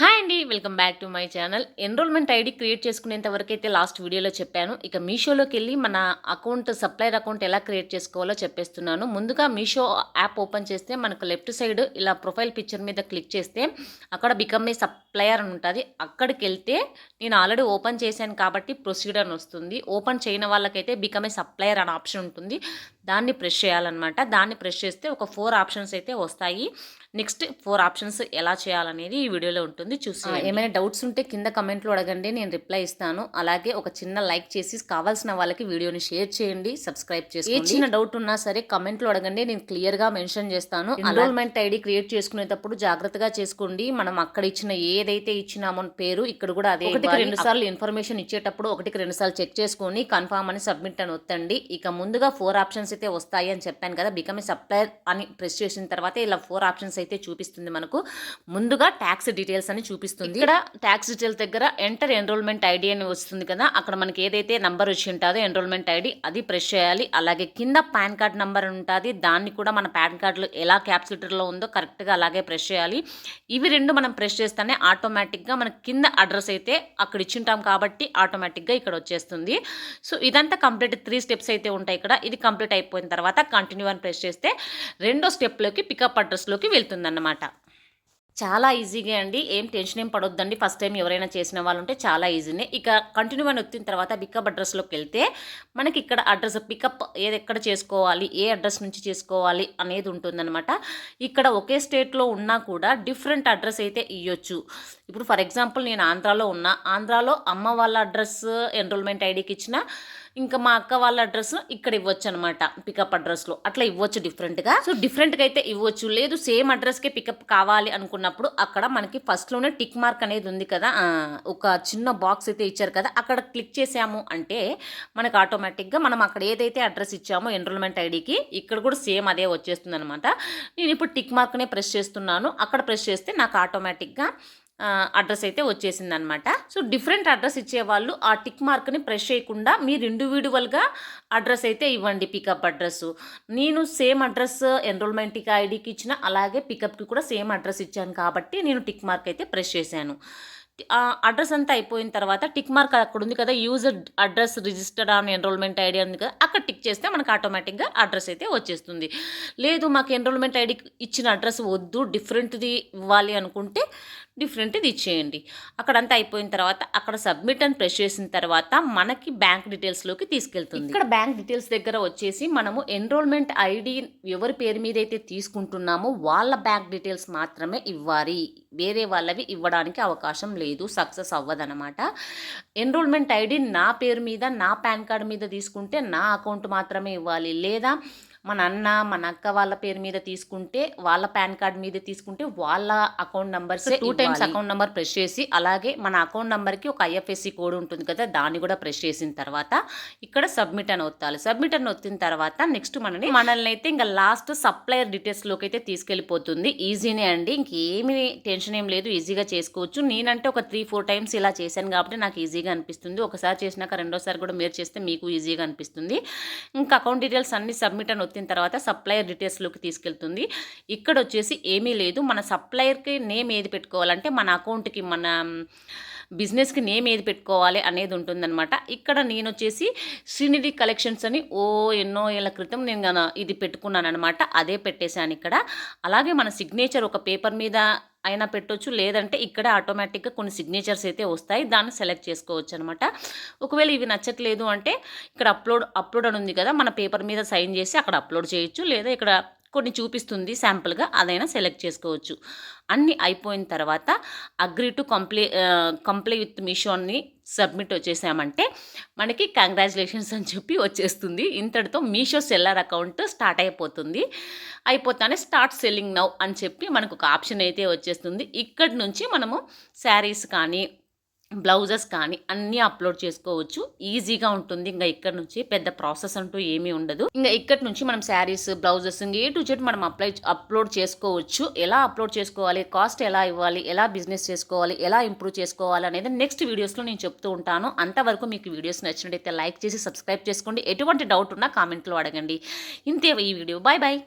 Hi అండి welcome back to my channel. Enrollment ID create చేసుకునేంత వరకు అయితే లాస్ట్ వీడియోలో చెప్పాను. ఇక మీషోలోకి వెళ్ళి మన అకౌంట్ సప్లైర్ అకౌంట్ ఎలా క్రియేట్ చేసుకోవాలో చెప్పేస్తున్నాను. ముందుగా మీషో యాప్ ఓపెన్ చేస్తే మనకు లెఫ్ట్ సైడ్ ఇలా ప్రొఫైల్ పిక్చర్ మీద క్లిక్ చేస్తే అక్కడ బికమ్ ఏ సప్లయర్ అని ఉంటుంది. అక్కడికి వెళ్తే నేను ఆల్రెడీ ఓపెన్ చేశాను కాబట్టి ప్రొసీడర్ అని వస్తుంది. ఓపెన్ చేయని వాళ్ళకైతే బికమ్ ఏ సప్లయర్ అనే ఆప్షన్ ఉంటుంది. దాన్ని ప్రెస్ చేయాలన్నమాట. దాన్ని ప్రెస్ చేస్తే ఒక ఫోర్ ఆప్షన్స్ అయితే వస్తాయి. నెక్స్ట్ ఫోర్ ఆప్షన్స్ ఎలా చేయాలనేది ఈ వీడియోలో ఉంటుంది. చూసి ఏమైనా డౌట్స్ ఉంటే కింద కమెంట్లో అడగండి. నేను రిప్లై ఇస్తాను. అలాగే ఒక చిన్న లైక్ చేసి కావాల్సిన వాళ్ళకి వీడియోని షేర్ చేయండి. సబ్స్క్రైబ్ చేసి ఏ చిన్న డౌట్ ఉన్నా సరే కమెంట్లో అడగండి. నేను క్లియర్గా మెన్షన్ చేస్తాను. ఎన్రోల్మెంట్ ఐడి క్రియేట్ చేసుకునేటప్పుడు జాగ్రత్తగా చేసుకోండి. మనం అక్కడ ఇచ్చిన ఏదైతే ఇచ్చినామో పేరు ఇక్కడ కూడా అదే ఒకటికి రెండు సార్లు ఇన్ఫర్మేషన్ ఇచ్చేటప్పుడు ఒకటికి రెండు సార్లు చెక్ చేసుకొని కన్ఫామ్ అని సబ్మిట్ అని వత్తండి ఇక ముందుగా ఫోర్ ఆప్షన్స్ అయితే వస్తాయి అని చెప్పాను కదా బికమ్ ఏ సప్లయర్ అని ప్రెస్ చేసిన తర్వాత ఇలా ఫోర్ ఆప్షన్స్ అయితే చూపిస్తుంది మనకు. ముందుగా ట్యాక్స్ డీటెయిల్స్ అని చూపిస్తుంది. ఇక్కడ ట్యాక్స్ డీటెయిల్స్ దగ్గర ఎంటర్ ఎన్రోల్మెంట్ ఐడి అని వస్తుంది కదా అక్కడ మనకి ఏదైతే నంబర్ వచ్చి ఉంటుందో ఎన్రోల్మెంట్ ఐడి అది ప్రెస్ చేయాలి. అలాగే కింద పాన్ కార్డ్ నెంబర్ ఉంటుంది దాన్ని కూడా మన పాన్ కార్డులో ఎలా క్యాప్సిటర్లో ఉందో కరెక్ట్గా అలాగే ప్రెస్ చేయాలి. ఇవి రెండు మనం ప్రెస్ చేస్తేనే ఆటోమేటిక్గా మనకి కింద అడ్రస్ అయితే అక్కడ ఇచ్చింటాం కాబట్టి ఆటోమేటిక్గా ఇక్కడ వచ్చేస్తుంది. సో ఇదంతా కంప్లీట్ త్రీ స్టెప్స్ అయితే ఉంటాయి ఇక్కడ. ఇది కంప్లీట్ అయిపోయిన తర్వాత కంటిన్యూ అని ప్రెస్ చేస్తే రెండో స్టెప్లోకి పికప్ అడ్రస్లోకి వెళ్తుందన్నమాట. చాలా ఈజీగా అండి. ఏం టెన్షన్ ఏం పడొద్దండి. ఫస్ట్ టైం ఎవరైనా చేసిన వాళ్ళు ఉంటే చాలా ఈజీనే ఇక కంటిన్యూ అని వచ్చిన తర్వాత పికప్ అడ్రస్లోకి వెళ్తే మనకి ఇక్కడ అడ్రస్ పికప్ ఏది ఎక్కడ చేసుకోవాలి ఏ అడ్రస్ నుంచి చేసుకోవాలి అనేది ఉంటుందన్నమాట. ఇక్కడ ఒకే స్టేట్లో ఉన్నా కూడా డిఫరెంట్ అడ్రస్ అయితే ఇవ్వచ్చు ఇప్పుడు ఫర్ ఎగ్జాంపుల్ నేను ఆంధ్రాలో ఉన్నా ఆంధ్రాలో అమ్మ వాళ్ళ అడ్రస్ ఎన్రోల్మెంట్ ఐడికి ఇచ్చిన ఇంకా మా అక్క వాళ్ళ అడ్రస్ ఇక్కడ ఇవ్వచ్చు అనమాట పికప్ అడ్రస్లో అట్లా ఇవ్వచ్చు డిఫరెంట్గా సో డిఫరెంట్గా అయితే ఇవ్వచ్చు. లేదు సేమ్ అడ్రస్కే పికప్ కావాలి అనుకున్నప్పుడు అక్కడ మనకి ఫస్ట్లోనే టిక్ మార్క్ అనేది ఉంది కదా. ఒక చిన్న బాక్స్ అయితే ఇచ్చారు కదా. అక్కడ క్లిక్ చేసాము అంటే మనకు ఆటోమేటిక్గా మనం అక్కడ ఏదైతే అడ్రస్ ఇచ్చామో ఎన్రోల్మెంట్ ఐడికి ఇక్కడ కూడా సేమ్ అదే వచ్చేస్తుంది అనమాట నేను ఇప్పుడు టిక్ మార్క్నే ప్రెస్ చేస్తున్నాను. అక్కడ ప్రెస్ చేస్తే నాకు ఆటోమేటిక్గా అడ్రస్ అయితే వచ్చేసింది అనమాట సో డిఫరెంట్ అడ్రస్ ఇచ్చేవాళ్ళు ఆ టిక్ మార్క్ని ప్రెస్ చేయకుండా మీరు ఇండివిజువల్గా అడ్రస్ అయితే ఇవ్వండి పికప్ అడ్రస్. నేను సేమ్ అడ్రస్ ఎన్రోల్మెంట్కి ఐడికి ఇచ్చిన అలాగే పికప్కి కూడా సేమ్ అడ్రస్ ఇచ్చాను కాబట్టి నేను టిక్ మార్క్ అయితే ప్రెస్ చేశాను. అడ్రస్ అంతా అయిపోయిన తర్వాత టిక్ మార్క్ అక్కడ ఉంది కదా user address registered on enrollment ID ఉంది కదా అక్కడ టిక్ చేస్తే మనకు ఆటోమేటిక్గా అడ్రస్ అయితే వచ్చేస్తుంది. లేదు మాకు ఎన్రోల్మెంట్ ఐడి ఇచ్చిన అడ్రస్ వద్దు డిఫరెంట్ది ఇవ్వాలి అనుకుంటే డిఫరెంట్ది ఇచ్చేయండి. అక్కడంతా అయిపోయిన తర్వాత అక్కడ సబ్మిట్ అని ప్రెస్ చేసిన తర్వాత మనకి బ్యాంక్ డీటెయిల్స్లోకి తీసుకెళ్తుంది. ఇక్కడ బ్యాంక్ డీటెయిల్స్ దగ్గర వచ్చేసి మనము ఎన్రోల్మెంట్ ఐడి ఎవరి పేరు మీద అయితే తీసుకుంటున్నామో వాళ్ళ బ్యాంక్ డీటెయిల్స్ మాత్రమే ఇవ్వాలి. వేరే వాళ్ళవి ఇవ్వడానికి అవకాశం లేదు సక్సెస్ అవ్వదనమాట ఎన్రోల్మెంట్ ఐడి నా పేరు మీద నా పాన్ కార్డ్ మీద తీసుకుంటే నా అకౌంట్ మాత్రమే ఇవ్వాలి. లేదా మన అన్న మన అక్క వాళ్ళ పేరు మీద తీసుకుంటే వాళ్ళ పాన్ కార్డ్ మీద తీసుకుంటే వాళ్ళ account numbers two times account number press చేసి అలాగే మన అకౌంట్ నెంబర్కి ఒక ఐఎఫ్ఎస్సి కోడ్ ఉంటుంది కదా దాన్ని కూడా ప్రెస్ చేసిన తర్వాత ఇక్కడ సబ్మిట్ అని ఒత్తాలి. సబ్మిట్ అని వచ్చిన తర్వాత నెక్స్ట్ మనని మనల్ని అయితే ఇంకా లాస్ట్ సప్లయర్ డీటెయిల్స్లోకి అయితే తీసుకెళ్ళిపోతుంది. ఈజీనే అండి. ఇంకేమీ టెన్షన్ ఏం లేదు. ఈజీగా చేసుకోవచ్చు. నేనంటే ఒక త్రీ ఫోర్ టైమ్స్ ఇలా చేశాను కాబట్టి నాకు ఈజీగా అనిపిస్తుంది. ఒకసారి చేసినాక రెండోసారి కూడా మీరు చేస్తే మీకు ఈజీగా అనిపిస్తుంది. ఇంకా అకౌంట్ డీటెయిల్స్ అన్ని సబ్మిట్ అని వచ్చిన తర్వాత సప్లయర్ డీటెయిల్స్లోకి తీసుకెళ్తుంది. ఇక్కడ వచ్చేసి ఏమీ లేదు. మన సప్లయర్కి నేమ్ ఏది పెట్టుకోవాలంటే మన అకౌంట్కి మన బిజినెస్కి నేమ్ ఏది పెట్టుకోవాలి అనేది ఉంటుందన్నమాట. ఇక్కడ నేను వచ్చేసి శ్రీనిధి కలెక్షన్స్ అని ఓ ఎన్నో ఏళ్ళ క్రితం నేను ఇది పెట్టుకున్నాను అనమాట అదే పెట్టేశాను ఇక్కడ. అలాగే మన సిగ్నేచర్ ఒక పేపర్ మీద అయినా పెట్టొచ్చు లేదంటే ఇక్కడ ఆటోమేటిక్గా కొన్ని సిగ్నేచర్స్ అయితే వస్తాయి దాన్ని సెలెక్ట్ చేసుకోవచ్చు అనమాట ఒకవేళ ఇవి నచ్చట్లేదు అంటే ఇక్కడ అప్లోడ్ అప్లోడ్ అని ఉంది కదా మన పేపర్ మీద సైన్ చేసి అక్కడ అప్లోడ్ చేయొచ్చు లేదా ఇక్కడ కొన్ని చూపిస్తుంది శాంపుల్గా అదైనా సెలెక్ట్ చేసుకోవచ్చు. అన్నీ అయిపోయిన తర్వాత agree to comply comply with మీషోని submit వచ్చేసామంటే మనకి కంగ్రాచులేషన్స్ అని చెప్పి వచ్చేస్తుంది. ఇంతటితో మీషో సెల్లర్ అకౌంట్ స్టార్ట్ అయిపోతుంది. అయిపోతానే స్టార్ట్ సెల్లింగ్ నౌ అని చెప్పి మనకు ఒక ఆప్షన్ అయితే వచ్చేస్తుంది. ఇక్కడి నుంచి మనము శారీస్ కానీ బ్లౌజెస్ కానీ అన్నీ అప్లోడ్ చేసుకోవచ్చు. ఈజీగా ఉంటుంది. ఇంకా ఇక్కడ నుంచి పెద్ద ప్రాసెస్ అంటూ ఏమీ ఉండదు. ఇంకా ఇక్కడ నుంచి మనం sarees blouses A to Z మనం అప్లై అప్లోడ్ చేసుకోవచ్చు. ఎలా అప్లోడ్ చేసుకోవాలి? కాస్ట్ ఎలా ఇవ్వాలి? ఎలా బిజినెస్ చేసుకోవాలి? ఎలా ఇంప్రూవ్ చేసుకోవాలి అనేది నెక్స్ట్ వీడియోస్లో నేను చెప్తూ ఉంటాను. అంతవరకు మీకు వీడియోస్ నచ్చినట్టయితే లైక్ చేసి సబ్స్క్రైబ్ చేసుకోండి. ఎటువంటి డౌట్ ఉన్నా కామెంట్లో అడగండి. ఇంతే ఈ వీడియో. Bye bye.